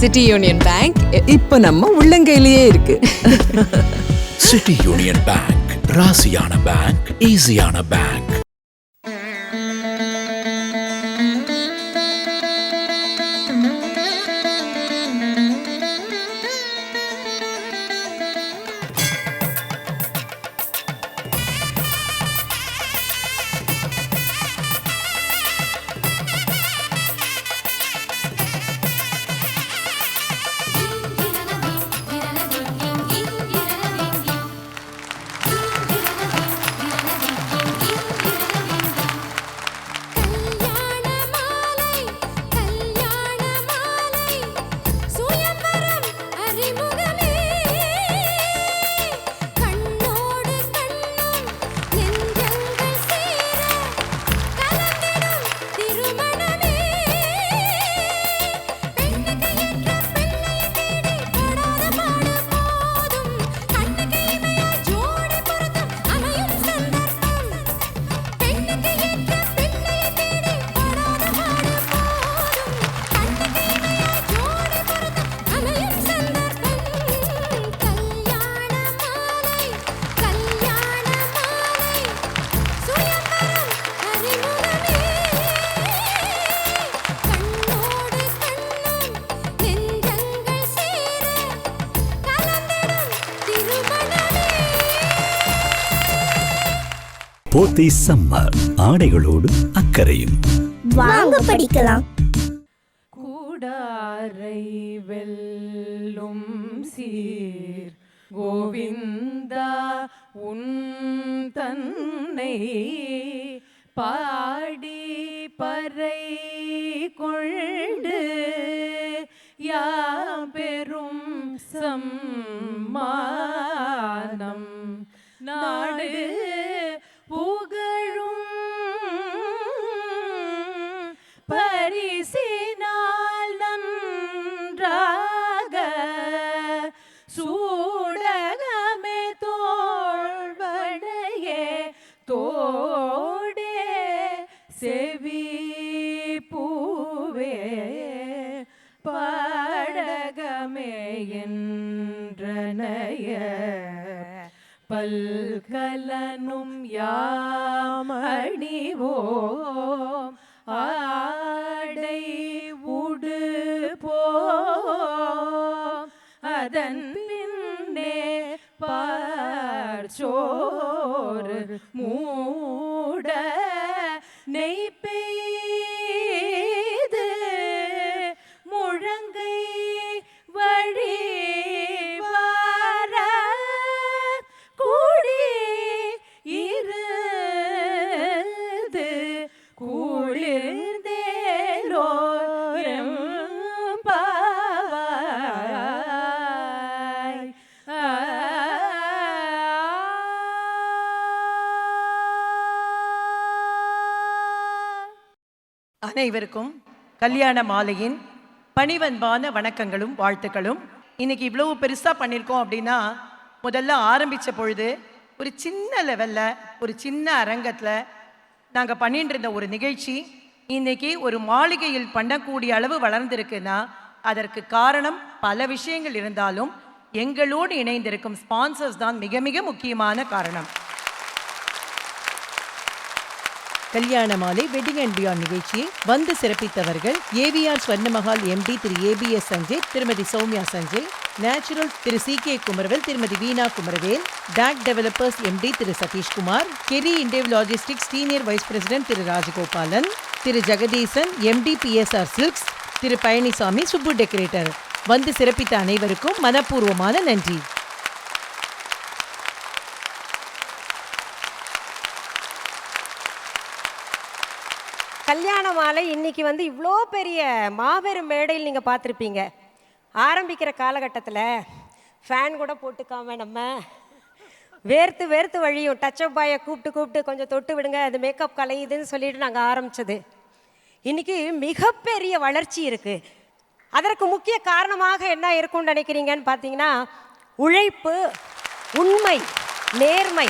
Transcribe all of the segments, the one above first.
City union bank இப்ப நம்ம உள்ளங்கையிலேயே இருக்கு. சிட்டி யூனியன் பேங்க் ராசியான பேங்க் ஈஸியான பேங்க் போத்தி சம்மர் ஆடைகளோடு அக்கறையும். வாங்க படிக்கலாம். கூடாரை வெல்லும் சீர். கோவிந்தா உன் தன்னை பாடி பறை கொண்டு யாம் பெரும் சம்மானம். நாடு ને પર છોર મું அனைவருக்கும் கல்யாண மாலையின் பணிவன்பான வணக்கங்களும் வாழ்த்துக்களும். இன்னைக்கு இவ்வளவு பெருசாக பண்ணியிருக்கோம் அப்படின்னா முதல்ல ஆரம்பிச்ச பொழுது ஒரு சின்ன லெவல்ல ஒரு சின்ன அரங்கத்தில் நாங்கள் பண்ணிட்டு இருந்த ஒரு நிகழ்ச்சி இன்னைக்கு ஒரு மாளிகையில் பண்ணக்கூடிய அளவு வளர்ந்துருக்குன்னா அதற்கு காரணம் பல விஷயங்கள் இருந்தாலும் எங்களோடு இணைந்திருக்கும் ஸ்பான்சர்ஸ் தான் மிக மிக முக்கியமான காரணம். கல்யாண மாலை வெட்டிங் அண்ட் பியான் நிகழ்ச்சியை வந்து சிறப்பித்தவர்கள் A V R Swarnamahal M D Thiru A B S Sanjay Thirumathi Soumya Sanjay natural Thiru C K Kumaravel Thirumathi Veena Kumaravel talk developers M D Thiru Satishkumar Kerry Indev logistics senior vice president Thiru Rajagopalan Thiru Jagadeesan M D P S R silks Thiru Palanisamy Subbu decorator வந்து சிறப்பித்த அனைவருக்கும் மனப்பூர்வமான நன்றி. கல்யாண மாலை இன்னைக்கு வந்து இவ்வளோ பெரிய மாபெரும் மேடையில் நீங்கள் பார்த்துருப்பீங்க. ஆரம்பிக்கிற காலகட்டத்தில் ஃபேன் கூட போட்டுக்காம நம்ம வேர்த்து வேர்த்து வழியும் டச்சப் பாயை கூப்பிட்டு கூப்பிட்டு கொஞ்சம் தொட்டு விடுங்க அது மேக்கப் கலையுதுன்னு சொல்லிட்டு நாங்கள் ஆரம்பித்தது இன்னைக்கு மிகப்பெரிய வளர்ச்சி இருக்குது அதற்கு முக்கிய காரணமாக என்ன இருக்கும்னு நினைக்கிறீங்கன்னு பார்த்தீங்கன்னா உழைப்பு உண்மை நேர்மை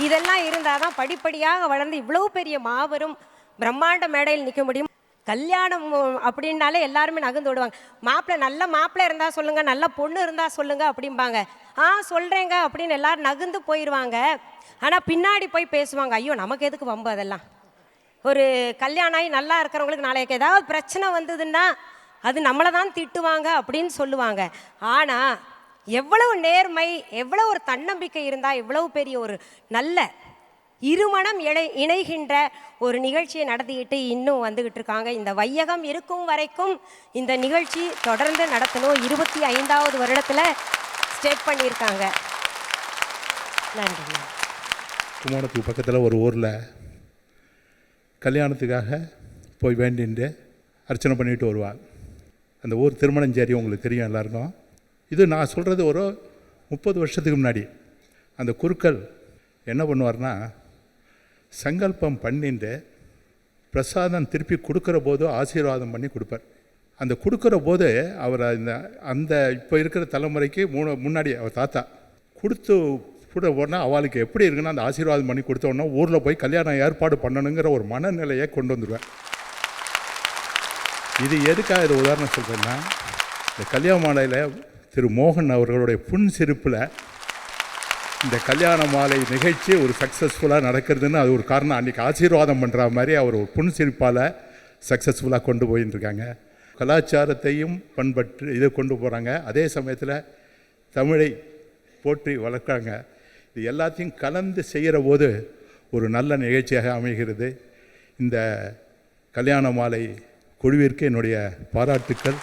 இதெல்லாம் இருந்தால் தான் படிப்படியாக வளர்ந்து இவ்வளோ பெரிய மாபெரும் பிரம்மாண்ட மேடையில் நிற்க முடியும். கல்யாணம் அப்படின்னாலே எல்லாருமே நகர்ந்து விடுவாங்க மாப்பிள்ளை நல்ல மாப்பிள்ளை இருந்தால் சொல்லுங்க நல்ல பொண்ணு இருந்தால் சொல்லுங்க அப்படிம்பாங்க. ஆ சொல்கிறேங்க அப்படின்னு எல்லாரும் நகர்ந்து போயிடுவாங்க ஆனால் பின்னாடி போய் பேசுவாங்க. ஐயோ நமக்கு எதுக்கு வம்பு அதெல்லாம்? ஒரு கல்யாணம் ஆகி நல்லா இருக்கிறவங்களுக்கு நாளைக்கு ஏதாவது பிரச்சனை வந்ததுன்னா அது நம்மளை தான் திட்டுவாங்க அப்படின்னு சொல்லுவாங்க. ஆனால் எவ்வளவு நேர்மை எவ்வளோ ஒரு தன்னம்பிக்கை இருந்தால் எவ்வளவு பெரிய ஒரு நல்ல இருமணம் இணை இணைகின்ற ஒரு நிகழ்ச்சியை நடத்திக்கிட்டு இன்னும் வந்துகிட்டு இருக்காங்க. இந்த வையகம் இருக்கும் வரைக்கும் இந்த நிகழ்ச்சி தொடர்ந்து நடத்தணும். இருபத்தி ஐந்தாவது வருடத்தில் ஸ்டேட் பண்ணியிருக்காங்க. நன்றி. கும்போணத்துக்கு பக்கத்தில் ஒரு ஊரில் கல்யாணத்துக்காக போய் வேண்டிட்டு அர்ச்சனை பண்ணிட்டு வருவாள். அந்த ஊர் திருமணஞ்சேரி உங்களுக்கு தெரியும் எல்லாருக்கும். இது நான் சொல்கிறது ஒரு முப்பது வருஷத்துக்கு முன்னாடி. அந்த குருக்கள் என்ன பண்ணுவார்னா சங்கல்பம் பண்ணிட்டு பிரசாதம் திருப்பி கொடுக்குற போது ஆசீர்வாதம் பண்ணி கொடுப்பார். அந்த கொடுக்குற போது அவர் அந்த அந்த இப்போ இருக்கிற தலைமுறைக்கு மூணு முன்னாடி அவர் தாத்தா கொடுத்து கூட உடனே அவளுக்கு எப்படி இருக்குன்னா அந்த ஆசீர்வாதம் பண்ணி கொடுத்த உடனே ஊரில் போய் கல்யாணம் ஏற்பாடு பண்ணணுங்கிற ஒரு மனநிலையை கொண்டு வந்துடுவேன் இது எதுக்காக இது உதாரணம் சொல்கிறேன்னா இந்த கல்யாண மாலையில் திரு மோகன் அவர்களுடைய புன் சிரிப்பில் இந்த கல்யாண மாலை நிகழ்ச்சி ஒரு சக்ஸஸ்ஃபுல்லாக நடக்கிறதுன்னு அது ஒரு காரணம். அன்றைக்கி ஆசீர்வாதம் பண்ணுற மாதிரி அவர் ஒரு புன் சிரிப்பால் சக்ஸஸ்ஃபுல்லாக கொண்டு போயின்னு இருக்காங்க கலாச்சாரத்தையும் பண்பற்று இதை கொண்டு போகிறாங்க அதே சமயத்தில் தமிழை போற்றி வளர்க்குறாங்க. இது எல்லாத்தையும் கலந்து செய்கிற போது ஒரு நல்ல நிகழ்ச்சியாக அமைகிறது. இந்த கல்யாண மாலை குழுவிற்கு என்னுடைய பாராட்டுக்கள்.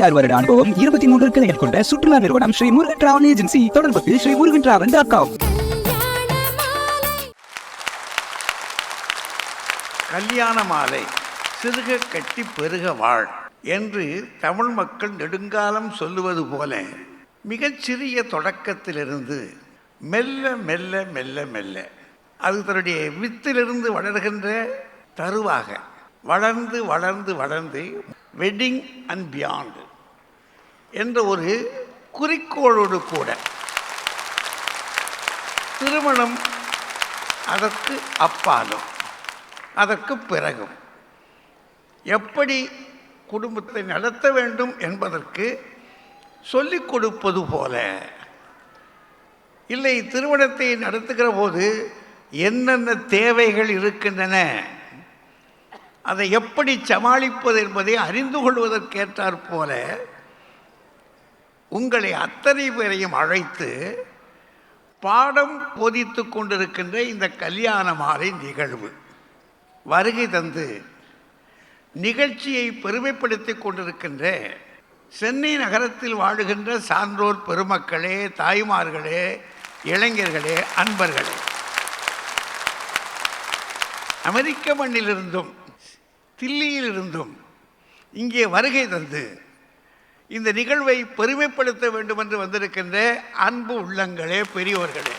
இருபத்தி ஆறு வருட அனுபவம் இருபத்தி மூன்று கிளைகள் கொண்ட சுற்றுலா நிறுவனம் ஸ்ரீ முருகன் டிராவல் ஏஜென்சி தொடர்புக்கு Sri Murugan travel dot com கல்யாண மாலை சிறுக கட்டி பெருக வாழ் என்று தமிழ் மக்கள் நெடுங்காலம் சொல்லுவது போல மிகச்சிறிய தொடக்கத்திலிருந்து மெல்ல மெல்ல மெல்ல மெல்ல அது தன்னுடைய வித்திலிருந்து வளர்கின்ற தருவாக வளர்ந்து வளர்ந்து வளர்ந்து வெட்டிங் அண்ட் பியாண்டு என்ற ஒரு குறிக்கோளோடு கூட. திருமணம் அதற்கு அப்பாலும் அதற்கு பிறகும். எப்படி குடும்பத்தை நடத்த வேண்டும் என்பதற்கு சொல்லிக் கொடுப்பது போல. இல்லை திருமணத்தை நடத்துகிற போது என்னென்ன தேவைகள் இருக்கின்றன? அதை எப்படி சமாளிப்பது என்பதை அறிந்து கொள்வதற்கேற்றாற் போல உங்களை அத்தனை பேரையும் அழைத்து பாடம் போதித்து கொண்டிருக்கின்ற இந்த கல்யாண மாலை நிகழ்வு. வருகை தந்து நிகழ்ச்சியை பெருமைப்படுத்திக் கொண்டிருக்கின்ற சென்னை நகரத்தில் வாழுகின்ற சான்றோர் பெருமக்களே தாய்மார்களே இளைஞர்களே அன்பர்களே. அமெரிக்க மண்ணிலிருந்தும் தில்லியிலிருந்தும் இங்கே வருகை தந்து இந்த நிகழ்வை பெருமைப்படுத்த வேண்டும் என்று வந்திருக்கின்ற அன்பு உள்ளங்களே பெரியவர்களே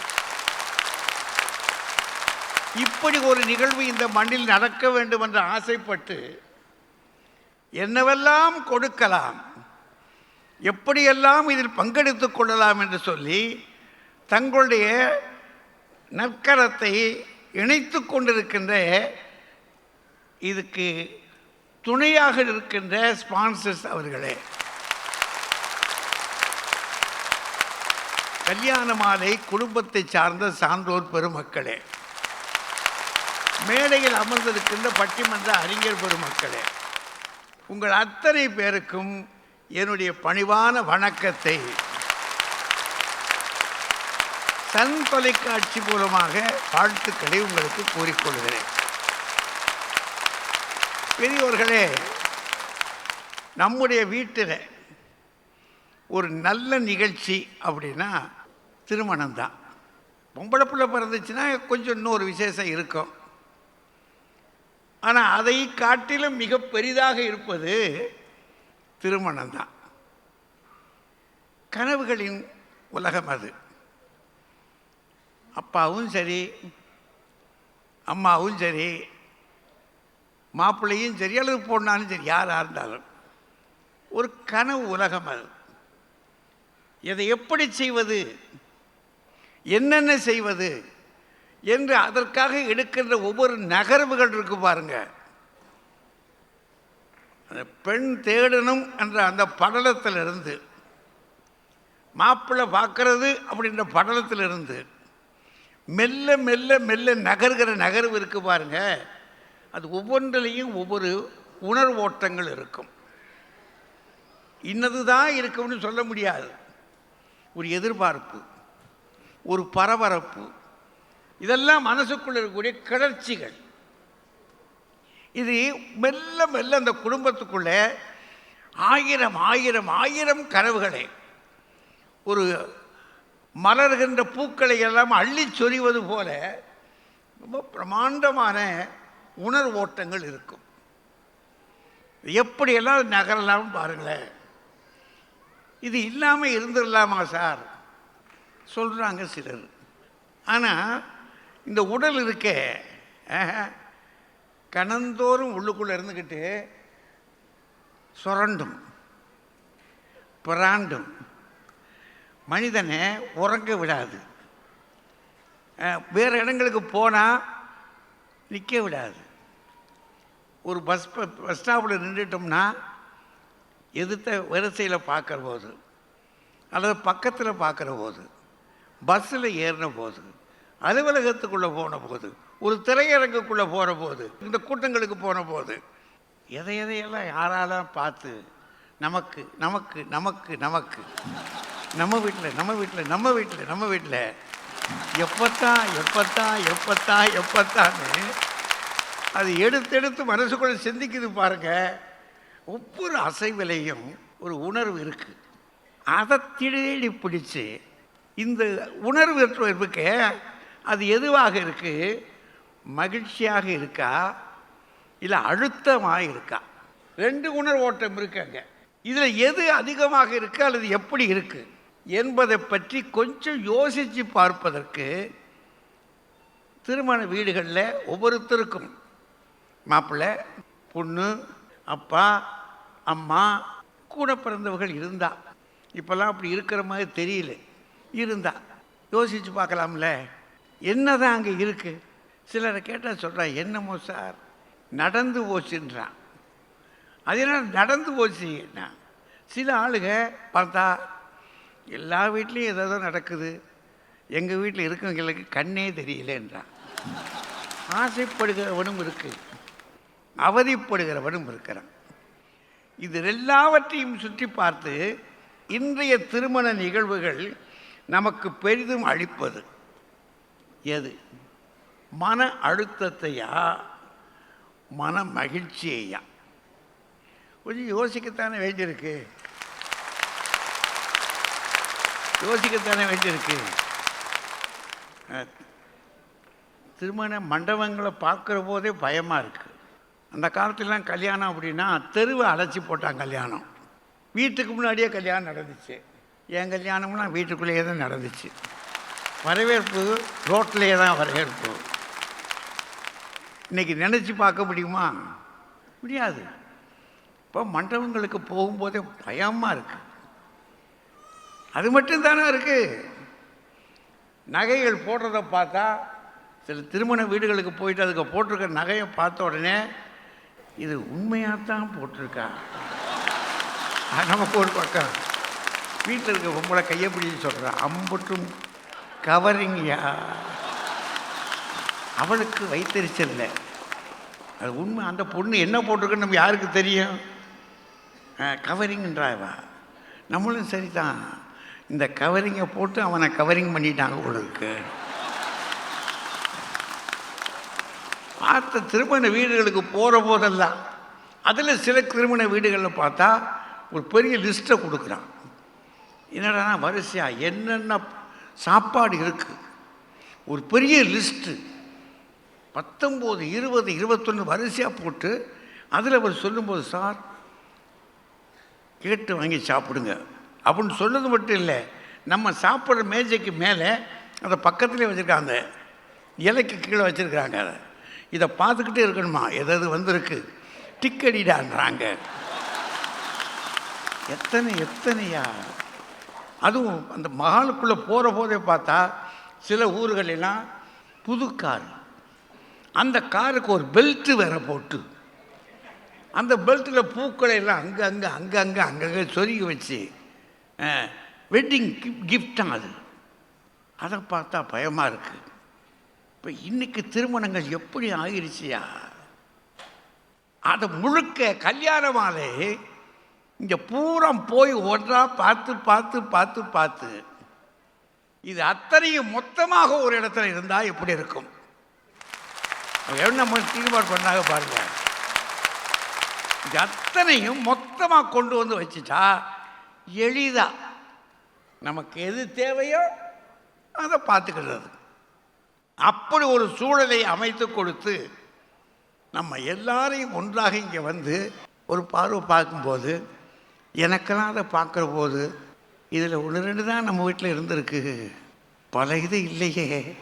இப்படி ஒரு நிகழ்வு இந்த மண்ணில் நடக்க வேண்டும் என்று ஆசைப்பட்டு என்னவெல்லாம் கொடுக்கலாம் எப்படியெல்லாம் இதில் பங்கெடுத்துக் கொள்ளலாம் என்று சொல்லி தங்களுடைய நற்கரத்தை இணைத்து கொண்டிருக்கின்ற இதுக்கு துணையாக இருக்கின்ற ஸ்பான்சர்ஸ் அவர்களே. கல்யாண மாலை குடும்பத்தை சார்ந்த சான்றோர் பெருமக்களே. மேடையில் அமர்ந்திருக்கின்ற பட்டிமன்ற அறிஞர் பெருமக்களே உங்கள் அத்தனை பேருக்கும் என்னுடைய பணிவான வணக்கத்தை. சன் தொலைக்காட்சி மூலமாக வாழ்த்துக்களை உங்களுக்கு கூறிக்கொள்கிறேன். பெரியோர்களே நம்முடைய வீட்டில் ஒரு நல்ல நிகழ்ச்சி அப்படின்னா திருமணம் தான் பொம்பளை பிள்ளை பிறந்துச்சுன்னா கொஞ்சம் இன்னொரு விசேஷம் இருக்கும். ஆனால் அதை காட்டிலும் மிக பெரிதாக இருப்பது திருமணம் தான் கனவுகளின் உலகம் அது. அப்பாவும் சரி அம்மாவும் சரி மாப்பிள்ளையும் சரி அல்லது பொண்ணாலும் சரி யாராக இருந்தாலும் ஒரு கனவு உலகம் அது. இதை எப்படி செய்வது? என்னென்ன செய்வது என்று அதற்காக எடுக்கின்ற ஒவ்வொரு நகர்வுகள் இருக்கு பாருங்க. அந்த பெண் தேடணும் என்ற அந்த படலத்திலிருந்து மாப்பிள்ளை பார்க்கறது அப்படின்ற படலத்திலிருந்து மெல்ல மெல்ல மெல்ல நகர்கிற நகர்வு இருக்கு பாருங்க. அது ஒவ்வொன்றிலையும் ஒவ்வொரு உணர்வோட்டங்கள் இருக்கும். இன்னது தான் இருக்கும்னு சொல்ல முடியாது. ஒரு எதிர்பார்ப்பு. ஒரு பரபரப்பு இதெல்லாம் மனசுக்குள்ள இருக்கக்கூடிய கிளர்ச்சிகள். இது மெல்ல மெல்ல அந்த குடும்பத்துக்குள்ளே ஆயிரம் ஆயிரம் ஆயிரம் கனவுகளை. ஒரு மலர்கின்ற பூக்களை எல்லாம் அள்ளி சொறிவது போல ரொம்ப பிரமாண்டமான உணர்வோட்டங்கள் இருக்கும். எப்படியெல்லாம் நகரலாம் பாருங்களேன். இது இல்லாமல் இருந்துடலாமா சார்? சொல்கிறாங்க சிலர். ஆனால் இந்த உடல் இருக்கே கணந்தோறும் உள்ளுக்குள்ளே இருந்துக்கிட்டு சுரண்டும் பிராண்டும். மனிதனை உறங்க விடாது. வேறு இடங்களுக்கு போனால் நிற்க விடாது. ஒரு பஸ் பஸ் ஸ்டாப்பில் நின்றுட்டோம்னா எதிர்த்த வரிசையில் பார்க்குற போது அல்லது பக்கத்தில் பார்க்குற போது பஸ்ஸில் ஏறின போது அலுவலகத்துக்குள்ளே போன போது ஒரு திரையரங்குக்குள்ளே போகிற போது இந்த கூட்டங்களுக்கு போன போது எதை எதையெல்லாம் யாராலாம் பார்த்து நமக்கு நமக்கு நமக்கு நமக்கு நம்ம வீட்டில் நம்ம வீட்டில் நம்ம வீட்டில் நம்ம வீட்டில் எப்பத்தான் எப்பத்தான் எப்பத்தான் எப்பத்தான்னு அது எடுத்தெடுத்து மனசுக்குள்ளே சிந்திக்குது பாருங்க. ஒவ்வொரு அசைவிலையும் ஒரு உணர்வு இருக்குது அதை தேடி பிடிச்சி இந்த உணர்வு இருக்க அது எதுவாக இருக்குது மகிழ்ச்சியாக இருக்கா? இல்லை அழுத்தமாக இருக்கா? ரெண்டு உணர்வு ஓட்டம் இருக்காங்க இதில் எது அதிகமாக இருக்கு அல்லது எப்படி இருக்குது என்பதை பற்றி கொஞ்சம் யோசித்து பார்ப்பதற்கு திருமண வீடுகளில் ஒவ்வொருத்தருக்கும் மாப்பிள்ளை பொண்ணு அப்பா அம்மா கூட பிறந்தவர்கள் இருந்தா. இப்போல்லாம் அப்படி இருக்கிற மாதிரி தெரியல. இருந்தா. யோசித்து பார்க்கலாம்ல. என்னதான் அங்கே இருக்கு? சிலரை கேட்டால் சொல்கிறான் என்னமோ சார் நடந்து போச்சுன்றான். அது என்ன நடந்து போச்சுன்னா சில ஆளுக பார்த்தா எல்லா வீட்லேயும் ஏதோ நடக்குது. எங்கள் வீட்டில் இருக்கவங்களுக்கு கண்ணே தெரியலன்றான். ஆசைப்படுகிறவனும் இருக்குது அவதிப்படுகிறவனும் இருக்கிறான். இது எல்லாவற்றையும் சுற்றி பார்த்து இன்றைய திருமண நிகழ்வுகள் நமக்கு பெரிதும் அளிப்பது. எது? மன அழுத்தத்தையா? மன மகிழ்ச்சியையா? கொஞ்சம் யோசிக்கத்தானே வேண்டியிருக்கு. யோசிக்கத்தானே வேண்டியிருக்கு. திருமண மண்டபங்களை பார்க்குற போதே பயமாக இருக்குது அந்த காலத்துலலாம் கல்யாணம் அப்படின்னா தெருவை அழைச்சி போட்டான் கல்யாணம். வீட்டுக்கு முன்னாடியே கல்யாணம் நடந்துச்சு. என் கல்யாணம்லாம் வீட்டுக்குள்ளேயே தான் நடந்துச்சு. வரவேற்பு ரோட்லேயே தான் வரவேற்பு. இன்னைக்கு நினச்சி பார்க்க முடியுமா? முடியாது. இப்போ மண்டபங்களுக்கு போகும்போதே பயமாக இருக்குது அது மட்டும் தானே இருக்குது நகைகள் போடுறத பார்த்தா சில திருமண வீடுகளுக்கு போயிட்டு அதுக்கு போட்டிருக்க நகையை பார்த்த உடனே இது உண்மையாக தான் போட்டிருக்கா நமக்கு ஒரு பக்கம். வீட்டில் இருக்க பொம்பளை கையை பிடிச்சி சொல்கிறேன் அம்புட்டும் கவரிங்கயா. அவளுக்கு வைத்தறிச்சல் அது உண்மை அந்த பொண்ணு என்ன போட்டிருக்குன்னு நம்ம யாருக்கு தெரியும்? கவரிங்ன்றாவா நம்மளும் சரிதான். இந்த கவரிங்கை போட்டு அவனை கவரிங் பண்ணிட்டாங்க உங்களுக்கு பார்த்த திருமண வீடுகளுக்கு போகிற போதெல்லாம் அதில் சில திருமண வீடுகளில் பார்த்தா ஒரு பெரிய லிஸ்ட்டை கொடுக்குறான். என்னடா வரிசையாக என்னென்ன சாப்பாடு இருக்குது ஒரு பெரிய லிஸ்ட்டு பத்தொம்போது இருபது இருபத்தொன்று வரிசையாக போட்டு அதில் அவர் சொல்லும்போது சார் கேட்டு வாங்கி சாப்பிடுங்க. அப்படின்னு சொன்னது மட்டும் இல்லை நம்ம சாப்பிட்ற மேஜைக்கு மேலே அதை பக்கத்துலேயே வச்சுருக்காங்க. இலைக்கு கீழே வச்சுருக்குறாங்க அதை. இதை பார்த்துக்கிட்டே இருக்கணுமா? எதாவது வந்திருக்கு? டிக்கடிடான்றாங்க. எத்தனை எத்தனையா? அதுவும் அந்த மகாலுக்குள்ளே போகிற போதே பார்த்தா சில ஊர்களெல்லாம் புது கார். அந்த காருக்கு ஒரு பெல்ட்டு வேற போட்டு. அந்த பெல்ட்டில் பூக்களை எல்லாம் அங்கே அங்கே அங்கே அங்கே அங்கங்கே சொருகி வச்சு வெட்டிங் கிஃப்டாக அது. அதை பார்த்தா பயமாக இருக்குது இப்போ இன்றைக்கி திருமணங்கள் எப்படி ஆகிருச்சியா அதை முழுக்க கல்யாண மாலை இங்கே பூரா போய் ஒன்றா பார்த்து பார்த்து பார்த்து பார்த்து இது அத்தனையும் மொத்தமாக ஒரு இடத்துல இருந்தால் எப்படி இருக்கும்? என்ன தீர்மானம் பண்ணாங்க பாருங்க. இது அத்தனையும் மொத்தமாக கொண்டு வந்து வச்சுட்டா எளிதா. நமக்கு எது தேவையோ அதை பார்த்துக்கிறது. அப்படி ஒரு சூழலை அமைத்து கொடுத்து நம்ம எல்லாரையும் ஒன்றாக இங்கே வந்து ஒரு பார்வை பார்க்கும்போது எனக்கெல்லாம் அதை பார்க்குற போது இதில் ஒன்று ரெண்டு தான் நம்ம வீட்டில் இருந்திருக்கு. பல இது இல்லையே.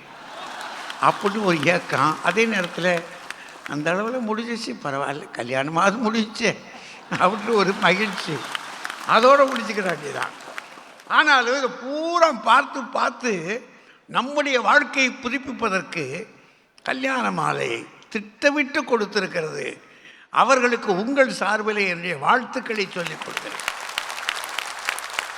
அப்படின்னு ஒரு ஏக்கம். அதே நேரத்தில் அந்த அளவில் முடிஞ்சிச்சு. பரவாயில்ல கல்யாணமாவது முடிஞ்சிச்சு அப்படின்னு ஒரு மகிழ்ச்சி. அதோடு முடிச்சுக்கிற வேண்டியதான் ஆனாலும் இதை பூரா பார்த்து பார்த்து நம்முடைய வாழ்க்கையை புதுப்பிப்பதற்கு கல்யாண மாலை திட்டமிட்டு கொடுத்துருக்கிறது. அவர்களுக்கு உங்கள் சார்பிலே என்னுடைய வாழ்த்துக்களை சொல்லிக் கொடுக்கிறேன்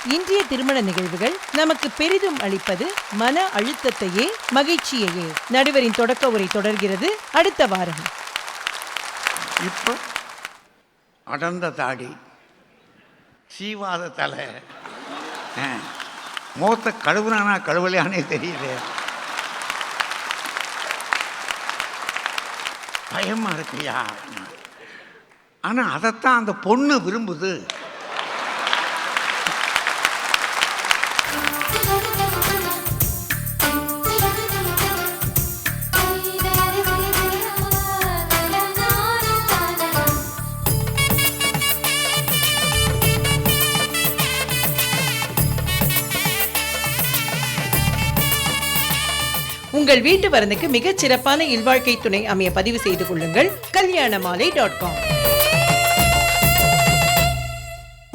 இன்றைய திருமண நிகழ்வுகள் நமக்கு பெரிதும் அளிப்பது மன அழுத்தத்தையே மகிழ்ச்சியையே. நடுவரின் தொடக்க உரை தொடர்கிறது. அடுத்த வாரம். இப்போ அடர்ந்த தாடி சீவாத தலை. ஆ, முகத்தை கழுவுனானா கழுவலையானே தெரியல பயமா இருக்குயா? ஆனால் அதைத்தான் அந்த பொண்ணு விரும்புது. உங்கள் வீட்டு வரனுக்கு மிகச் சிறப்பான இல்வாழ்க்கை துணை அமைய பதிவு செய்து கொள்ளுங்கள். கல்யாணமாலை டாட் காம்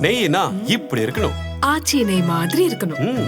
நெய்னா இப்படி இருக்கணும். ஆச்சி நெய் மாதிரி இருக்கணும்.